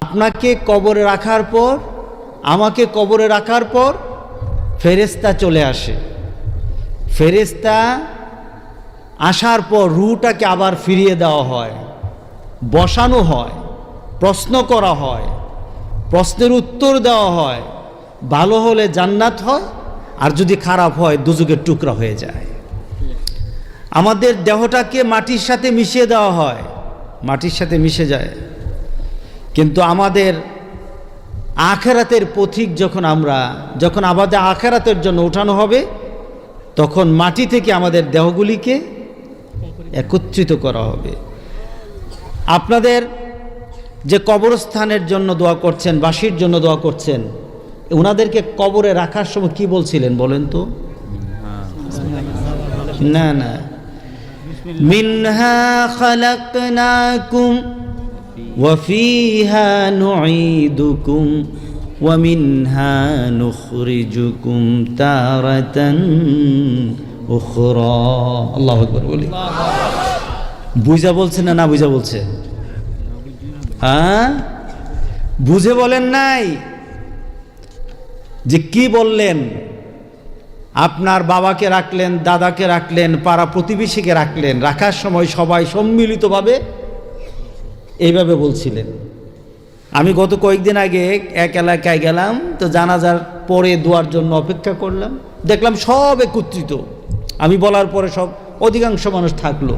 আপনাকে কবরে রাখার পর, আমাকে কবরে রাখার পর ফেরেস্তা চলে আসে। ফেরেস্তা আসার পর রুটাকে আবার ফিরিয়ে দেওয়া হয়, বসানো হয়, প্রশ্ন করা হয়, প্রশ্নের উত্তর দেওয়া হয়, ভালো হলে জান্নাত হয়, আর যদি খারাপ হয় দুযুগের টুকরা হয়ে যায়। আমাদের দেহটাকে মাটির সাথে মিশিয়ে দেওয়া হয়, মাটির সাথে মিশে যায়। কিন্তু আমাদের আখেরাতের পথিক যখন আমরা, যখন আমাদের আখেরাতের জন্য ওঠানো হবে, তখন মাটি থেকে আমাদের দেহগুলিকে একত্রিত করা হবে। আপনাদের যে কবরস্থানের জন্য দোয়া করছেন, বাসির জন্য দোয়া করছেন ওনাদেরকে কবরে রাখার সময় কি বলছিলেন বলেন তো? না না। মিনহা খালাকনাকুম وفيها نعيدكم ومنها نخرجكم تارة أخرى الله أكبر বলি বুঝা বলছে না না বুঝা বলছে হ্যাঁ বুঝে বলেন নাই যে কি বললেন আপনার বাবাকে রাখলেন দাদাকে রাখলেন পাড়া প্রতিবেশীকে রাখলেন রাখার সময় সবাই সম্মিলিতভাবে এইভাবে বলছিলেন। আমি গত কয়েকদিন আগে এক এলাকায় গেলাম, তো জানাজার পরে দোয়ার জন্য অপেক্ষা করলাম। দেখলাম সব একত্রিত। আমি বলার পরে সব অধিকাংশ মানুষ থাকল।